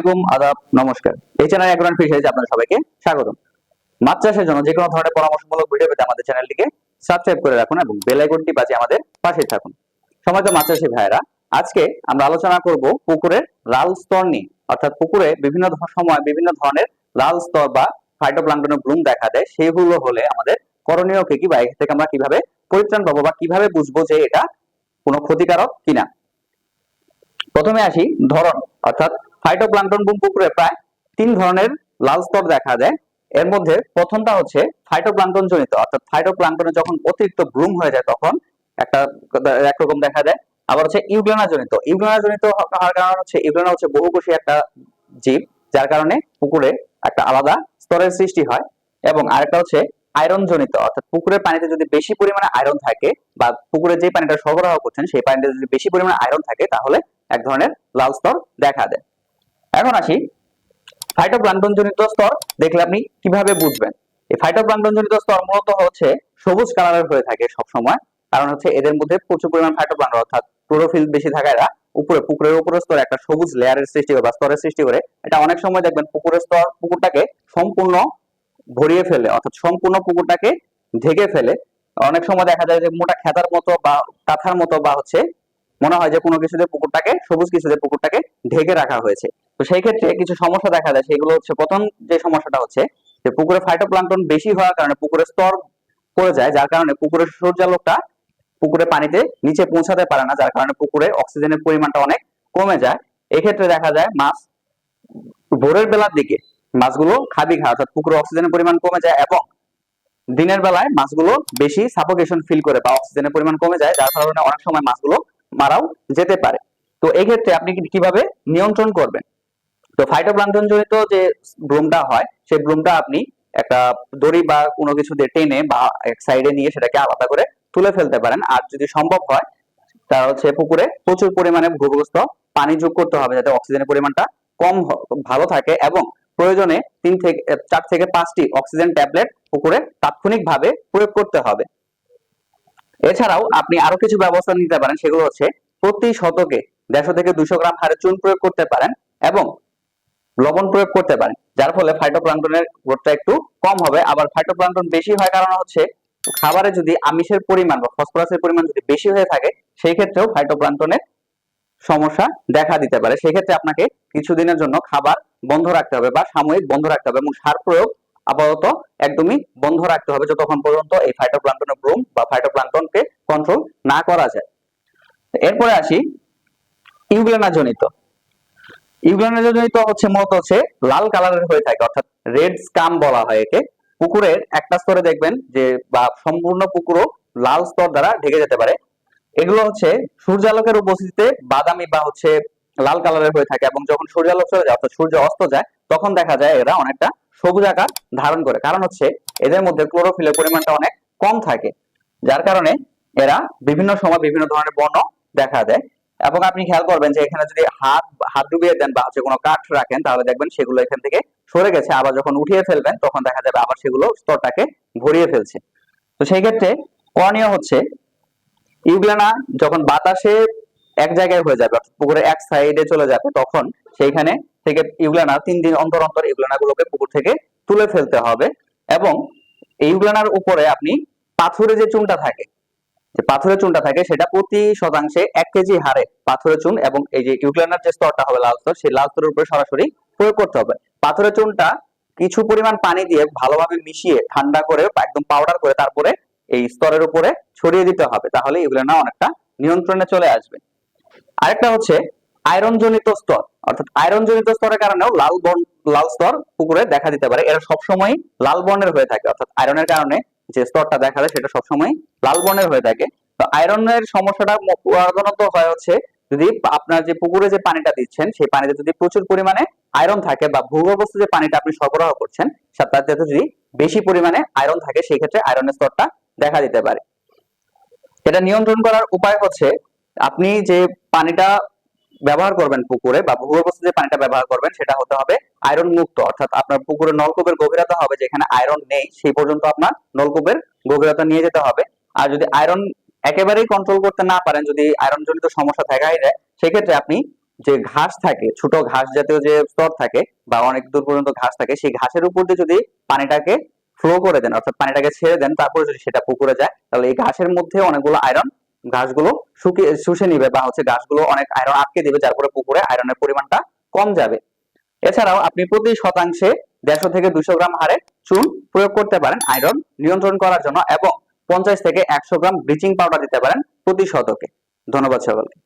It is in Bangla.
আলাইকুম, আদাব, নমস্কার। এই চ্যানেলে সবাইকে। জন্য যে কোনো ধরনের পরামর্শমূলক ভিডিও পেতে আমাদের চ্যানেলটিকে সাবস্ক্রাইব করে রাখুন এবং বেল আইকনটি বাজিয়ে আমাদের পাশে থাকুন। চাষি ভাইয়েরা, আজকে আমরা আলোচনা করব পুকুরের লাল স্তর নিয়ে। অর্থাৎ পুকুরে বিভিন্ন সময় বিভিন্ন ধরনের লাল স্তর বা ফাইটোপ্লাঙ্কটনের ব্লুম দেখা দেয়। সেগুলো হলে আমাদের করণীয় কি কি বা এর থেকে আমরা কীভাবে পরিত্রাণ পাবো বা কীভাবে বুঝব যে এটা কোনো ক্ষতিকারক কিনা? প্রথমে আসি ধরন, অর্থাৎ ফাইটোপ্লাঙ্কটন বুম পুকুরে প্রায় তিন ধরনের লাল স্তর দেখা যায়। এর মধ্যে প্রথমটা হচ্ছে ফাইটোপ্লাঙ্কটন জনিত। অর্থাৎ ফাইটোপ্লাঙ্কটনে যখন অতিরিক্ত ব্রুম হয়ে যায় তখন একটা একরকম দেখা যায়। আবার হচ্ছে ইউগ্লেনা জনিত। ইউগ্লেনা জনিত হওয়ার কারণ হচ্ছে, ইউগ্লেনা হচ্ছে বহুকোষী একটা জীব, যার কারণে পুকুরে একটা আলাদা স্তরের সৃষ্টি হয়। এবং আরেকটা হচ্ছে আয়রন জনিত। অর্থাৎ পুকুরের পানিতে যদি বেশি পরিমাণে আয়রন থাকে বা পুকুরে যে পানিটা সরবরাহ করছেন, সেই পানিতে যদি বেশি পরিমাণে আয়রন থাকে, তাহলে এক ধরনের লাল স্তর দেখা দেয়। এখন আসি ফাইটোপ্লাঙ্কটন জনিত স্তর, দেখলে আপনি কীভাবে বুঝবেন? এই ফাইটোপ্লাঙ্কটন জনিত স্তর মূলত হচ্ছে সবুজ কালারের হয়ে থাকে সব সময় কারণ হচ্ছে এদের মধ্যে প্রচুর পরিমাণ ফাইটোপ্লাঙ্কটন অর্থাৎ ক্লোরোফিল বেশি থাকায় এরা উপরে, পুকুরের উপরের স্তরে একটা সবুজ লেয়ারের সৃষ্টি করে বা স্তরের সৃষ্টি করে। এটা অনেক সময় দেখবেন পুকুরের স্তর, পুকুরটাকে সম্পূর্ণ ভরিয়ে ফেলে, অর্থাৎ সম্পূর্ণ পুকুরটাকে ঢেকে ফেলে। অনেক সময় দেখা যায় যে মোটা খেতার মতো বা কাঁথার মতো বা হচ্ছে মনে হয় যে কোনো কিছুতে পুকুরটাকে, সবুজ কিছুতে পুকুরটাকে ঢেকে রাখা হয়েছে। তো সেই ক্ষেত্রে কিছু সমস্যা দেখা যায় সেগুলো হচ্ছে প্রথম যে সমস্যাটা হচ্ছে যে পুকুরে ফাইটোপ্লাঙ্কটন বেশি হওয়ার কারণে পুকুরের স্তর পড়ে যায়, যার কারণে পুকুরের সূর্যালোকটা পুকুরে পানিতে নিচে পৌঁছাতে পারে না, যার কারণে পুকুরে অক্সিজেনের পরিমাণটা অনেক কমে যায়। এক্ষেত্রে দেখা যায় মাছ ভোরের বেলার দিকে মাছগুলো খাবি খায়, অর্থাৎ পুকুরে অক্সিজেনের পরিমাণ কমে যায় এবং দিনের বেলায় মাছগুলো বেশি সাফোকেশন ফিল করে বা অক্সিজেনের পরিমাণ কমে যায়, যার কারণে অনেক সময় মাছগুলো মারাও যেতে পারে। তো এই ক্ষেত্রে আপনি কীভাবে নিয়ন্ত্রণ করবেন? তো ফাইটোপ্লাঙ্কটন জনিত যে ব্রুমটা হয় সেই ব্রুমটা আপনি একটা দড়ি বা কোনো কিছু দিয়ে টেনে বা এক সাইডে নিয়ে সেটাকে আলাদা করে তুলে ফেলতে পারেন। আর যদি সম্ভব হয়, তার হচ্ছে পুকুরে প্রচুর পরিমাণে ভূগর্ভস্থ পানি যোগ করতে হবে যাতে অক্সিজেনের পরিমাণটা কম ভালো থাকে এবং প্রয়োজনে তিন থেকে চার থেকে পাঁচটি অক্সিজেন ট্যাবলেট পুকুরে তাৎক্ষণিকভাবে প্রয়োগ করতে হবে। এছাড়াও আপনি আরও কিছু ব্যবস্থা নিতে পারেন, সেগুলো হচ্ছে প্রতি শতকে দেড়শো থেকে দুশো গ্রাম হারে চুন প্রয়োগ করতে পারেন এবং লবণ প্রয়োগ করতে পারেন, যার ফলে ফাইটোপ্লাঙ্কটনের গ্রোথটা একটু কম হবে। আবার ফাইটোপ্লাঙ্কটন বেশি হয় কারণ হচ্ছে খাবারে যদি আমিষের পরিমাণ বা ফসফরাসের পরিমাণ যদি বেশি হয়ে থাকে, সেই ক্ষেত্রেও ফাইটোপ্লাঙ্কটনের সমস্যা দেখা দিতে পারে। সেক্ষেত্রে আপনাকে কিছুদিনের জন্য খাবার বন্ধ রাখতে হবে বা সাময়িক বন্ধ রাখতে হবে এবং সার প্রয়োগ আপাতত একদমই বন্ধ রাখতে হবে যতক্ষণ পর্যন্ত এই ফাইটোপ্লাঙ্কটনের ব্রুম বা ফাইটোপ্লাঙ্কটনকে কন্ট্রোল না করা যায়। এরপরে আসি ইউগ্লেনা জনিত ইউগ্লেনা জনিত হচ্ছে মূলত হচ্ছে লাল কালারের হয়ে থাকে, অর্থাৎ রেড স্কাম বলা হয় একে। পুকুরের একটা স্তরে দেখবেন যে বা সম্পূর্ণ পুকুরও লাল স্তর দ্বারা ঢেকে যেতে পারে। এগুলো হচ্ছে সূর্যালোকের উপস্থিতিতে বাদামি বা হচ্ছে লাল কালারের হয়ে থাকে এবং যখন সূর্যালোক চলে যায়, অর্থাৎ সূর্য অস্ত যায়, তখন দেখা যায় এরা অনেকটা সবুজ আকার ধারণ করে। কারণ হচ্ছে এদের মধ্যে ক্লোরোফিলের পরিমাণটা অনেক কম থাকে, যার কারণে এরা বিভিন্ন সময় বিভিন্ন ধরনের বর্ণ দেখা দেয়। এবং আপনি খেয়াল করবেন যে এখানে যদি হাত হাত ডুবিয়ে দেন বা হচ্ছে কোনো কাঠ রাখেন, তাহলে দেখবেন সেগুলো এখান থেকে সরে গেছে। আবার যখন উঠিয়ে ফেলবেন, তখন দেখা যাবে আবার সেগুলো স্তরটাকে ভরিয়ে ফেলছে। তো সেই ক্ষেত্রে করণীয় হচ্ছে, ইউগ্লানা যখন বাতাসে এক জায়গায় হয়ে যাবে পুকুরের এক সাইডে চলে যাবে, তখন সেইখানে থেকে ইউগ্লানা, তিন দিন অন্তর অন্তর ইউগ্লানা গুলোকে পুকুর থেকে তুলে ফেলতে হবে এবং এই ইউগ্লানার উপরে আপনি পাথরে যে চুনটা থাকে, যে পাথরের চুনটা থাকে সেটা প্রতি শতাংশে এক কেজি হারে পাথরের চুন এবং এই যে ইউগ্লানার যে স্তরটা হবে লাল স্তর, সেই লাল স্তরের উপরে সরাসরি প্রয়োগ করতে হবে। পাথরের চুনটা কিছু পরিমাণ পানি দিয়ে ভালোভাবে মিশিয়ে ঠান্ডা করে একদম পাউডার করে তারপরে এই স্তরের উপরে ছড়িয়ে দিতে হবে, তাহলে ইউগ্লানা অনেকটা নিয়ন্ত্রণে চলে আসবে। আরেকটা হচ্ছে আয়রন জনিত স্তর, অর্থাৎ আয়রন জনিত স্তরের কারণেও লাল বর্ণ লাল স্তর পুকুরে দেখা দিতে পারে। এরা সবসময় লাল বর্ণের হয়ে থাকে, অর্থাৎ আয়রনের কারণে যে স্তরটা দেখা যায় সেটা সবসময় লাল বর্ণের হয়ে থাকে। তো আয়রনের সমস্যাটা প্রধানত হয় হচ্ছে যদি আপনার যে পুকুরে যে পানিটা দিচ্ছেন, সেই পানিতে যদি প্রচুর পরিমাণে আয়রন থাকে বা ভূগর্ভস্থ যে পানিটা আপনি সরবরাহ করছেন তাতে যদি বেশি পরিমাণে আয়রন থাকে, সেই ক্ষেত্রে আয়রনের স্তরটা দেখা দিতে পারে। এটা নিয়ন্ত্রণ করার উপায় হচ্ছে আপনি যে পানিটা ব্যবহার করবেন পুকুরে বা ভূগর্ভস্থ যে পানিটা ব্যবহার করবেন, সেটা হতে হবে আয়রন মুক্ত। অর্থাৎ আপনার পুকুরের নলকূপের গভীরতা হবে যেখানে আয়রন নেই, সেই পর্যন্ত আপনার নলকূপের গভীরতা নিয়ে যেতে হবে। আর যদি আয়রন একেবারেই কন্ট্রোল করতে না পারেন, যদি আয়রন জনিত সমস্যা দেখাই দেয়, সেক্ষেত্রে আপনি যে ঘাস থাকে, ছোট ঘাস জাতীয় যে স্তর থাকে বা অনেক দূর পর্যন্ত ঘাস থাকে, সেই ঘাসের উপর দিয়ে যদি পানিটাকে ফ্লো করে দেন, অর্থাৎ পানিটাকে ছেড়ে দেন, তারপরে যদি সেটা পুকুরে যায়, তাহলে এই ঘাসের মধ্যে অনেকগুলো আয়রন ঘাসগুলো শুকিয়ে, শুষে নিবে বা হচ্ছে ঘাসগুলো অনেক আয়রন আটকে দিবে, যার ফলে পুকুরে আয়রনের পরিমাণটা কম যাবে। এছাড়াও আপনি প্রতি শতাংশে দেড়শো থেকে দুশো গ্রাম হারে চুন প্রয়োগ করতে পারেন আয়রন নিয়ন্ত্রণ করার জন্য এবং পঞ্চাশ থেকে একশো গ্রাম ব্লিচিং পাউডার দিতে পারেন প্রতি শতকে। ধন্যবাদ সকলকে।